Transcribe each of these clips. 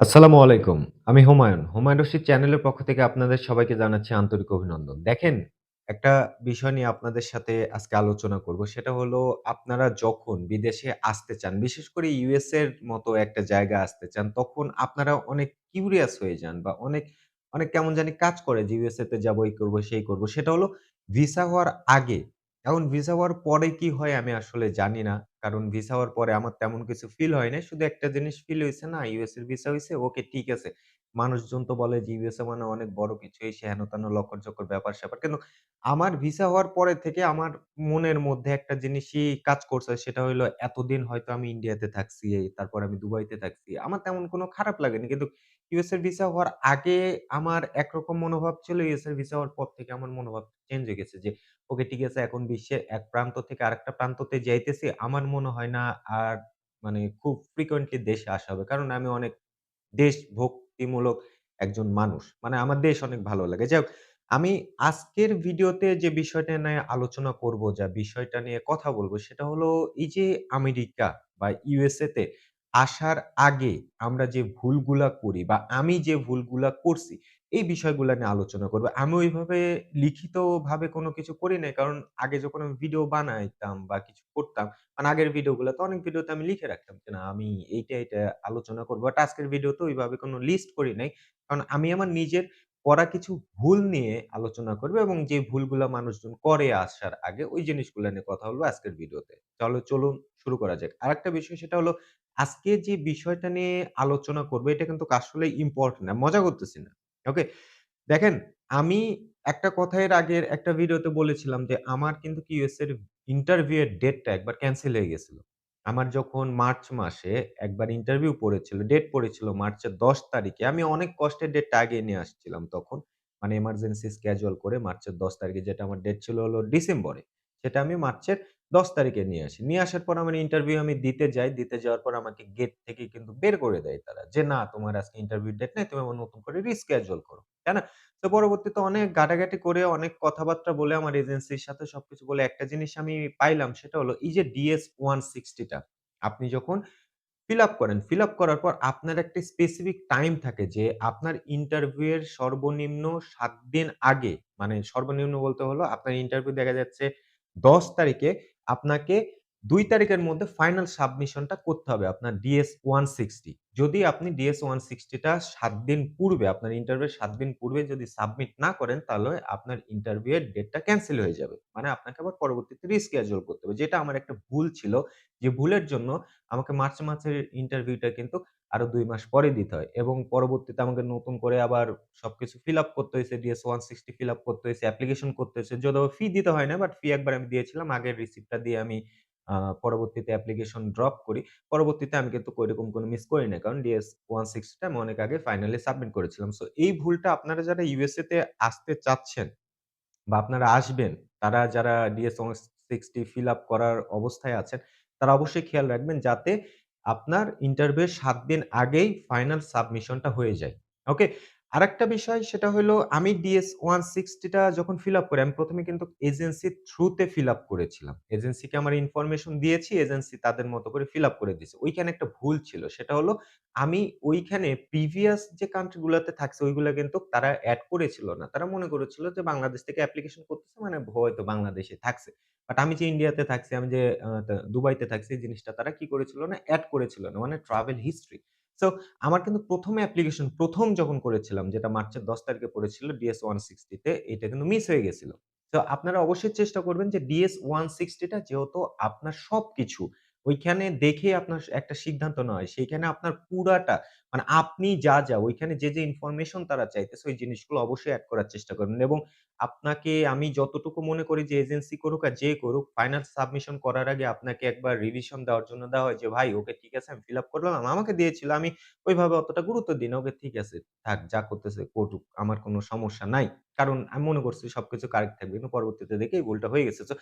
আসসালামু আলাইকুম। আমি হুমায়ুন। হুমায়ুন রশিদ চ্যানেলের পক্ষ থেকে আপনাদের সবাইকে জানাচ্ছি আন্তরিক অভিনন্দন। দেখেন, একটা বিষয় নিয়ে আপনাদের সাথে আজকে আলোচনা করব। সেটা হলো আপনারা যখন বিদেশে আসতে চান, বিশেষ করে ইউএস এর মতো একটা জায়গা আসতে চান, তখন আপনারা অনেক কিউরিয়াস হয়ে যান বা অনেক, অনেক কেমন জানি কাজ করে যে ইউএসএ তে যাব, এই করব সেই করব সেটা হলো ভিসা হওয়ার আগে। এখন ভিসা হওয়ার পরে কি হয় আমি আসলে জানি না। কারণ ভিসা হওয়ার পরে আমার তেমন কিছু ফিল হয়। শুধু একটা জিনিস ফিল হইছে না ইউএস এর ভিসা হয়েছে ওকে ঠিক আছে। মানুষজন তো বলে যে ইউএসএ মানে অনেক বড় কিছু এই সে হেন-তেন লক্কর-চক্কর ব্যাপার-স্যাপার। কিন্তু আমার ভিসা হওয়ার পরে থেকে আমার মনের মধ্যে একটা জিনিসই কাজ করছে সেটা হইল এতদিন হয়তো আমি ইন্ডিয়াতে থাকছি, তারপর আমি দুবাইতে থাকছি। আমার তেমন কোনো খারাপ লাগেনি। কিন্তু ইউএস এর ভিসা হওয়ার আগে আমার একরকম মনোভাব ছিল। ইউএস এর ভিসা হওয়ার পর থেকে আমার মনোভাব চেঞ্জ হয়ে গেছে যে, ওকে ঠিক আছে এখন বিশ্বের এক প্রান্ত থেকে আরেকটা প্রান্ততে যাইতেছি। আমার মনে হয় না আর মানে খুব ফ্রিকোয়েন্টলি দেশে আসা হবে। কারণ আমি অনেক দেশভক্তিমূলক একজন মানুষ। মানে আমার দেশ অনেক ভালো লাগে। যাই আমি আজকের ভিডিওতে যে বিষয়টা নিয়ে আলোচনা করব, যা বিষয়টা নিয়ে কথা বলব সেটা হলো এই যে আমেরিকা বা ইউএসএ তে আসার আগে আমরা যে ভুলগুলা করি বা আমি যে ভুলগুলা করছি, এই বিষয়গুলা নিয়ে আলোচনা করব। আমি ওইভাবে লিখিতভাবে কোনো কিছু করি নাই। কারণ আগে যখন আমি ভিডিও বানাইতাম বা কিছু করতাম, মানে আগের ভিডিওগুলাতে অনেক ভিডিওতে আমি লিখে রাখতাম যে, না আমি এইটা, এইটা আলোচনা করব। বাট আজকের ভিডিওতে ওইভাবে কোনো লিস্ট করি নাই। কারণ আমি আমার নিজের করা কিছু ভুল নিয়ে আলোচনা করব এবং যে ভুলগুলা মানুষজন করে আসার আগে ওই জিনিসগুলো নিয়ে কথা বলব আজকের ভিডিওতে। তাহলে চলুন শুরু করা যাক। আরেকটা বিষয় সেটা হলো আজকে যে বিষয়টা নিয়ে আলোচনা করব এটা কিন্তু আসলেই ইম্পোর্টেন্ট না। মজা করতেছি না। ওকে? দেখেন আমি একটা কথা এর আগের একটা ভিডিওতে বলেছিলাম যে আমার কিন্তু কি ইউএস এর ইন্টারভিউ এর ডেটটা একবার ক্যান্সেল হয়ে গেছিল। আমার যখন মার্চ মাসে একবার ইন্টারভিউ পড়েছিল, ডেট পড়েছিল মার্চের ১০ তারিখে। আমি অনেক কষ্টে ডেটটা আগে নিয়ে আসছিলাম তখন। মানে এমার্জেন্সি স্কেডিউল করে মার্চের ১০ তারিখে যেটা আমার ডেট ছিল হলো ডিসেম্বরে। সেটা আমি মার্চের ১০ তারিখে নিয়ে আসি। নিয়ে আসার পর আমার ইন্টারভিউ আমি দিতে যাই। দিতে যাওয়ার পর আমাকে গেট থেকে কিন্তু বের করে দেয় তারা। যে, "না তোমার আজকে ইন্টারভিউ ডেট নাই। তুমি আমার নতুন করে রিস্কেডিউল করো।" তাই না? তো পরবর্তীতে অনেক ঘাটাঘাটি করে অনেক কথাবার্তা বলে আমার এজেন্সির সাথে সবকিছু বলে একটা জিনিস আমি পাইলাম সেটা হলো এই যে DS-160 টা আপনি যখন ফিল আপ করেন, ফিল আপ করার পর আপনার একটা স্পেসিফিক টাইম থাকে যে আপনার ইন্টারভিউ এর সর্বনিম্ন সাত দিন আগে, মানে সর্বনিম্ন বলতে হলো আপনার ইন্টারভিউ দেখা যাচ্ছে ১০ তারিখে আপনাকে দুই তারিখের মধ্যে ফাইনাল সাবমিশনটা করতে হবে আপনার DS-160 যদি আপনি ডিএস ওয়ান সিক্সটিটা সাত দিন পূর্বে, আপনার ইন্টারভিউ সাত দিন পূর্বে যদি সাবমিট না করেন, তাহলে আপনার ইন্টারভিউ এর ডেটটা ক্যান্সেল হয়ে যাবে। মানে আপনাকে আবার পরবর্তীতে রিস্কেডিউল করতে হবে। যেটা আমার একটা ভুল ছিল। যে ভুলের জন্য আমাকে মার্চ মাসের ইন্টারভিউটা কিন্তু আরও দুই মাস পরে দিতে হয় এবং পরবর্তীতে আমাকে নতুন করে আবার সবকিছু ফিল আপ করতে হয়েছে DS one sixty fill up করতে হয়েছে অ্যাপ্লিকেশন করতে হয়েছে যদিও ফি দিতে হয় না বাট ফি একবার আমি দিয়েছিলাম। আগের রিসিপ্টটা দিয়ে আমি পরবর্তীতে অ্যাপ্লিকেশন ড্রপ করি। পরবর্তীতে আমি কিন্তু ঐরকম কোনো মিস করি নাই। কারণ ডিএস ওয়ান সিক্সটিটা আমি অনেক আগে ফাইনালি সাবমিট করেছিলাম। সো এই ভুলটা আপনারা যারা ইউএসএ তে আসতে চাচ্ছেন বা আপনারা আসবেন, তারা যারা DS one sixty fill up করার অবস্থায় আছেন, তারা অবশ্যই খেয়াল রাখবেন যাতে আপনার ইন্টারভিউ সাত দিন আগেই ফাইনাল সাবমিশনটা হয়ে যায়। ওকে? আরেকটা বিষয় সেটা হলো আমি ডিএস ওয়ান সিক্সটিটা যখন ফিল আপ করি, আমি প্রথমে কিন্তু এজেন্সির থ্রুতে ফিল আপ করেছিলাম। এজেন্সিকে আমার ইনফরমেশন দিয়েছি, এজেন্সি তাদের মতো করে ফিল আপ করে দিয়েছে ওইখানে একটা ভুল ছিল। সেটা হলো আমি ওইখানে প্রিভিয়াস যে কান্ট্রি গুলাতে থাকছি ওইগুলা কিন্তু তারা অ্যাড করেছিল না। তারা মনে করেছিল যে বাংলাদেশ থেকে অ্যাপ্লিকেশন করতেছে মানে হয়তো বাংলাদেশে থাকছে। বাট আমি যে ইন্ডিয়াতে থাকছি, আমি যে দুবাইতে থাকছি এই জিনিসটা তারা কি করেছিল না অ্যাড করেছিল না। মানে ট্রাভেল হিস্ট্রি। সো আমার কিন্তু প্রথমে অ্যাপ্লিকেশন প্রথম যখন করেছিলাম, যেটা মার্চের ১০ তারিখে পড়েছিল DS-160 তে, এটা কিন্তু মিস হয়ে গেছিল। তো আপনারা অবশ্যই চেষ্টা করবেন যে ডিএস ওয়ান সিক্সটিটা যেহেতু আপনার সবকিছু, ওইখানে দেখে আপনার একটা সিদ্ধান্ত নয়। সেইখানে আপনার পুরাটা মানে আপনি যা, যা ওইখানে যে, যে ইনফরমেশন তারা চাইতেছে ওই জিনিসগুলো অবশ্যই অ্যাড করার চেষ্টা করবেন এবং আপনাকে আমি যতটুকু মনে করি যে এজেন্সি করুক আর যে করুক ফাইনাল সাবমিশন করার আগে আপনাকে একবার রিভিশন দেওয়ার জন্য দেওয়া হয় যে, "ভাই ওকে ঠিক আছে আমি ফিল আপ করলাম।" আমাকে দিয়েছিল। আমি ওইভাবে অতটা গুরুত্ব দিই না। ওকে ঠিক আছে, থাক যা করতেছে করুক। আমার কোনো সমস্যা নাই। কারণ আমি মনে করছি সবকিছু কারেক্ট থাকবে। কিন্তু পরবর্তীতে দেখি এই ভুলটা হয়ে গেছে। সো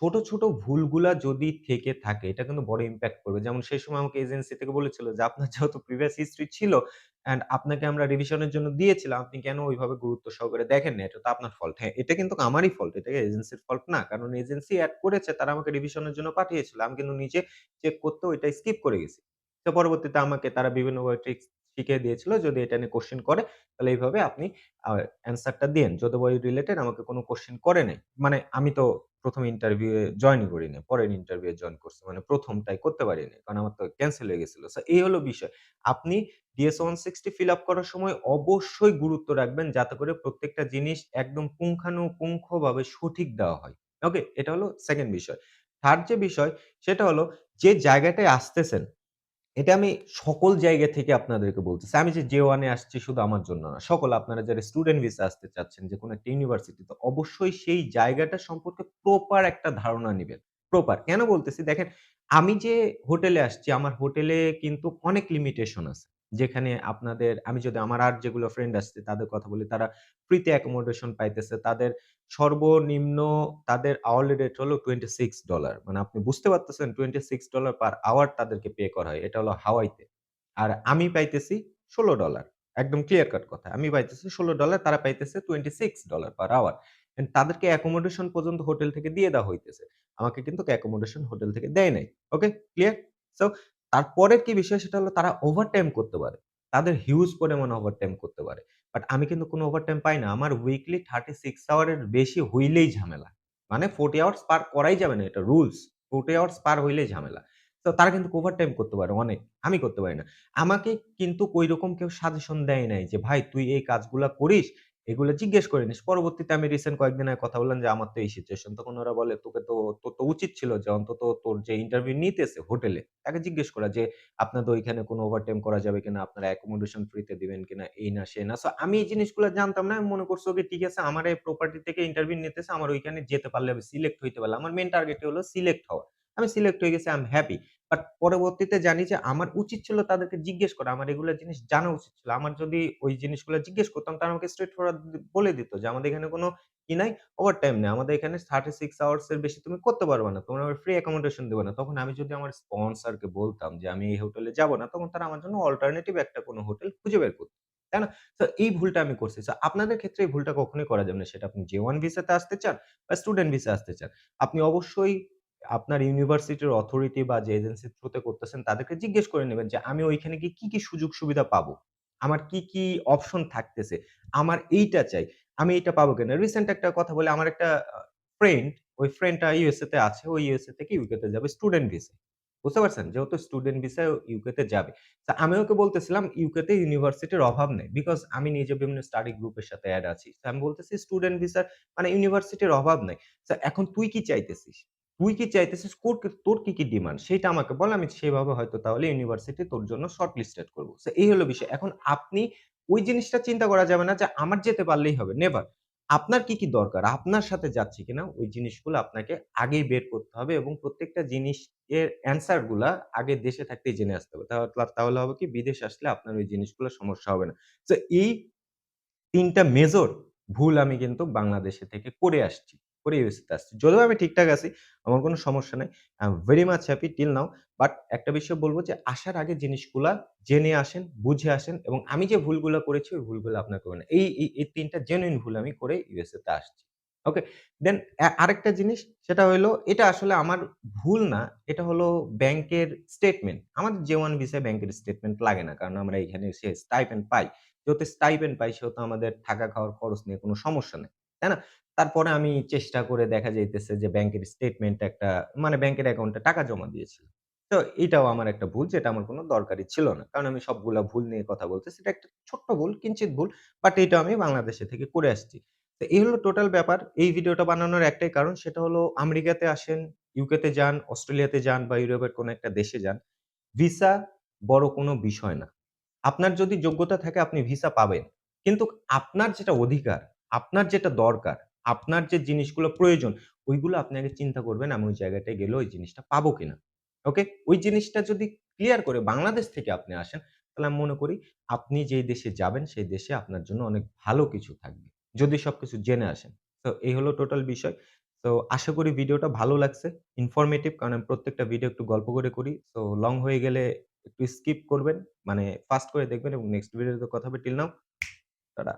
ছোট, ছোট ভুলগুলা যদি থেকে থাকে এটা কিন্তু বড় ইমপ্যাক্ট করবে। যেমন সেই সময় আমাকে এজেন্সি থেকে বলেছিল যে, "আপনার যেহেতু প্রিভিয়াস হিস্ট্রি ছিল অ্যান্ড আপনাকে আমরা রিভিশনের জন্য দিয়েছিলাম। আপনি কেন ওইভাবে গুরুত্ব সহকারে দেখেন না এটা তো আপনার ফল্ট।" হ্যাঁ, এটা কিন্তু আমারই ফল্ট। এটা এজেন্সির ফল্ট না। কারণ এজেন্সি অ্যাড করেছে তারা আমাকে রিভিশনের জন্য পাঠিয়েছিল। আমি কিন্তু নিজে চেক করতে ওইটা স্কিপ করে গেছি। তো পরবর্তীতে আমাকে তারা বিভিন্নভাবে ট্রিকস শিখিয়ে দিয়েছিল যদি এটা নিয়ে কোয়েশ্চেন করে তাহলে এইভাবে আপনি অ্যান্সারটা দিয়েন। যদি ওই রিলেটেড আমাকে কোনো কোয়েশ্চেন করে নাই। মানে আমি তো প্রথম ইন্টারভিউ এ জয়েনই করি নাই। পরের ইন্টারভিউ জয়েন করছি। মানে ১ম টাই করতে পারি নাই। কারণ আমার তো ক্যান্সেল হয়ে গেছিল। সো এই হলো বিষয়। আপনি DS-160 ফিল আপ করার সময় অবশ্যই গুরুত্ব রাখবেন যাতে করে প্রত্যেকটা জিনিস একদম পুঙ্খানুপুঙ্খভাবে সঠিক দেওয়া হয়। ওকে? এটা হলো সেকেন্ড বিষয়। থার্ড যে বিষয় সেটা হলো যে জায়গাটায় আসতেছেন, এটা আমি সকল জায়গা থেকে আপনাদেরকে বলতেছি। আমি যে জে ওয়ানে আসছি শুধু আমার জন্য না। সকল আপনারা যারা স্টুডেন্ট ভিসা আসতে চাচ্ছেন যে কোনো একটা ইউনিভার্সিটিতে অবশ্যই সেই জায়গাটা সম্পর্কে প্রপার একটা ধারণা নেবেন প্রপার। কেন বলতেছি? দেখেন, আমি যে হোটেলে আসছি, আমার হোটেলে কিন্তু অনেক লিমিটেশন আছে। যেখানে আপনাদের, আমি যদি আমার আর যেগুলো ফ্রেন্ড আসছে, তাদের কথা বলি, তারা ফ্রিতে অ্যাকোমোডেশন পাইতেছে। তাদের সর্বনিম্ন, তাদের আওয়ারলি রেট হলো $26 মানে আপনি বুঝতে পারতেছেন $26 পার আওয়ার তাদেরকে পে করা হয়। এটা হলো হাওয়াইতে। আর আমি পাইতেছি $16 একদম ক্লিয়ার কাট কথা। আমি পাইতেছি $16 তারা পাইতেছে $26 পার আওয়ার। তাদেরকে অ্যাকোমোডেশন পর্যন্ত হোটেল থেকে দিয়ে দেওয়া হইতেছে। আমাকে কিন্তু অ্যাকোমোডেশন হোটেল থেকে দেয় নাই। ওকে? ক্লিয়ার? সো তারপরের কি বিষয় সেটা হলো তারা ওভারটাইম করতে পারে। তাদের হিউজ পরিমাণে ওভারটাইম করতে পারে। বাট আমি কিন্তু কোনো ওভারটাইম পাই না। আমার উইকলি 36 আওয়ারের বেশি হইলেই ঝামেলা। মানে 40 আওয়ার্স পার করাই যাবে না এটা রুলস। 40 আওয়ার্স পার হইলেই ঝামেলা। তো তারা কিন্তু ওভারটাইম করতে পারে অনেক। আমি করতে পারি না। আমাকে কিন্তু ঐরকম কেউ সাজেশন দেয় নাই যে, "ভাই তুই এই কাজগুলা করিস, এগুলো জিজ্ঞেস করে নিস।" পরবর্তীতে আমি রিসেন্ট কয়েকদিন আগে কথা বললাম যে, "আমার তো এই সিচুয়েশন।" তখন ওরা বলে, "তোকে তো তোর তো উচিত ছিল যে অন্তত তোর যে ইন্টারভিউ নিতেছে হোটেলে, তাকে জিজ্ঞেস করা যে, আপনাদের ওইখানে কোনো ওভারটাইম করা যাবে কিনা? আপনারা অ্যাকোমোডেশন ফ্রিতে দিবেন কিনা? এই না সে না।" সো আমি এই জিনিসগুলো জানতাম না। আমি মনে করছি ওকে ঠিক আছে আমার এই প্রপার্টি থেকে ইন্টারভিউ নিতেছে। আমার ওইখানে যেতে পারলে আমি সিলেক্ট হইতে পারলাম। আমার মেন টার্গেট হলো সিলেক্ট হওয়া। আমি সিলেক্ট হয়ে গেছি, আই এম হ্যাপি। বাট পরবর্তীতে জানি যে আমার উচিত ছিল তাদেরকে জিজ্ঞেস করা। আমার এগুলো জিনিস জানা উচিত ছিল। আমার যদি ওই জিনিসগুলো জিজ্ঞেস করতাম তারা আমাকে স্ট্রেট ফরওয়ার্ড বলে দিত যে, "আমাদের এখানে কোনো কি নাই, ওভার টাইম নেই আমাদের এখানে 36 আওয়ার্স এর বেশি তুমি করতে পারবা না। তোমরা ফ্রি অ্যাকোমোডেশন দিবা না।" তখন আমি যদি আমার স্পন্সরকে বলতাম যে, "আমি এই হোটেলে যাব না।" তখন তারা আমার জন্য অল্টারনেটিভ একটা কোনো হোটেল খুঁজে বের করত। তাই না? সো এই ভুলটা আমি করছি। আপনাদের ক্ষেত্রে এই ভুলটা কখনোই করা যাবে না। সেটা আপনি J1 ভিসাতে আসতে চান বা স্টুডেন্ট ভিসা আসতে চান। আপনি অবশ্যই আপনার ইউনিভার্সিটির অথরিটি বা যে এজেন্সির থ্রুতে করতেছেন তাদেরকে জিজ্ঞেস করে নেবেন যে, "আমি ওইখানে গিয়ে কি, কি সুযোগ সুবিধা পাবো? আমার কি, কি অপশন থাকতেছে? আমার এইটা চাই। আমি এইটা পাবো কিনা?" রিসেন্ট একটা কথা বলে আমার একটা ফ্রেন্ড, ওই ফ্রেন্ডটা ইউএসএ তে আছে। ও ইউএসএ থেকে ইউকে তে যাবে স্টুডেন্ট ভিসা বুঝতে পারছেন? যেহেতু স্টুডেন্ট ভিসায় ও ইউকে তে যাবে। তো আমি ওকে বলতেছিলাম ইউকে তে ইউনিভার্সিটির অভাব নেই বিকজ আমি নিজে বিভিন্ন স্টাডি গ্রুপের সাথে এড আছি। আমি বলতেছি স্টুডেন্ট ভিসার মানে ইউনিভার্সিটির অভাব নাই। এখন তুই কি চাইতেছিস? তুই কি চাইতেছিস? কোর তোর কি, কি ডিমান্ড? সেটা আমাকে বল। আমি সেভাবে হয়তো তাহলে ইউনিভার্সিটি তোর জন্য শর্ট লিস্টেড করব। সো এই হলো বিষয়। এখন আপনি ওই জিনিসটা চিন্তা করা যাবে না যে আমার যেতে পারলেই হবে। নেভার। আপনার কি, কি দরকার? আপনার সাথে যাচ্ছে কিনা ওই জিনিসগুলো আপনাকে আগেই বের করতে হবে এবং প্রত্যেকটা জিনিস এর অ্যান্সারগুলা আগে দেশে থাকতেই জেনে আসতে হবে। তাহ তাহলে হবে কি বিদেশ আসলে আপনার ওই জিনিসগুলো সমস্যা হবে না। তো এই তিনটা মেজর ভুল আমি কিন্তু বাংলাদেশে থেকে করে আসছি। করে ইউএসএ তে আসছি। যদিও আমি ঠিকঠাক আছি। আমার কোনো সমস্যা নাই। I am very much happy till now. But একটা বিষয় বলব যে আসার আগে জিনিসগুলা জেনে আসেন, বুঝে আসেন এবং আমি যে ভুলগুলো করেছি ওই ভুলগুলো আপনার করবেন এই এই এই ৩ টা জেনুইন ভুল আমি করে ইউএসএ তে আসছি। ওকে? দেন আরেকটা জিনিস সেটা হইল এটা আসলে আমার ভুল না। এটা হলো ব্যাংকের স্টেটমেন্ট। আমাদের J1 ভিসায় ব্যাংকের স্টেটমেন্ট লাগে না। কারণ আমরা এখানে এসে স্টাইপেন্ড পাই। যেহেতু স্টাইপেন্ড পাই সেহেতু আমাদের থাকা খাওয়ার খরচ নিয়ে কোনো সমস্যা নাই। তাই না? তারপরে আমি চেষ্টা করে দেখা যাইতেছে যে ব্যাংকের স্টেটমেন্ট একটা মানে ব্যাংকের অ্যাকাউন্টে টাকা জমা দিয়েছিলাম। তো এটাও আমার একটা ভুল যেটা আমার কোনো দরকারই ছিল না। কারণ আমি সবগুলা ভুল নিয়ে কথা বলতেছি। সেটা একটা ছোট্ট ভুল, কিঞ্চিত ভুল। বাট এটা আমি বাংলাদেশে থেকে করে আসছি। তো এই হলো টোটাল ব্যাপার। এই ভিডিওটা বানানোর একটাই কারণ সেটা হলো আমেরিকাতে আসেন, ইউকে তে যান, অস্ট্রেলিয়াতে যান বা ইউরোপের কোনো একটা দেশে যান। ভিসা বড় কোনো বিষয় না। আপনার যদি যোগ্যতা থাকে আপনি ভিসা পাবেন। কিন্তু আপনার যেটা অধিকার, আপনার যেটা দরকার, আপনার যে জিনিসগুলো প্রয়োজন ওইগুলো আপনি আগে চিন্তা করবেন আমি ওই জায়গাটায় গেলে ওই জিনিসটা পাবো কিনা। ওকে? ওই জিনিসটা যদি ক্লিয়ার করে বাংলাদেশ থেকে আপনি আসেন তাহলে আমি মনে করি আপনি যেই দেশে যাবেন সেই দেশে আপনার জন্য অনেক ভালো কিছু থাকবে। যদি সবকিছু জেনে আসেন। তো এই হলো টোটাল বিষয়। তো আশা করি ভিডিওটা ভালো লাগছে, ইনফরমেটিভ কারণ আমি প্রত্যেকটা ভিডিও একটু গল্প করে করি। তো লং হয়ে গেলে একটু স্কিপ করবেন। মানে ফাস্ট করে দেখবেন এবং নেক্সট ভিডিওতে কথা হবে। Till now tata.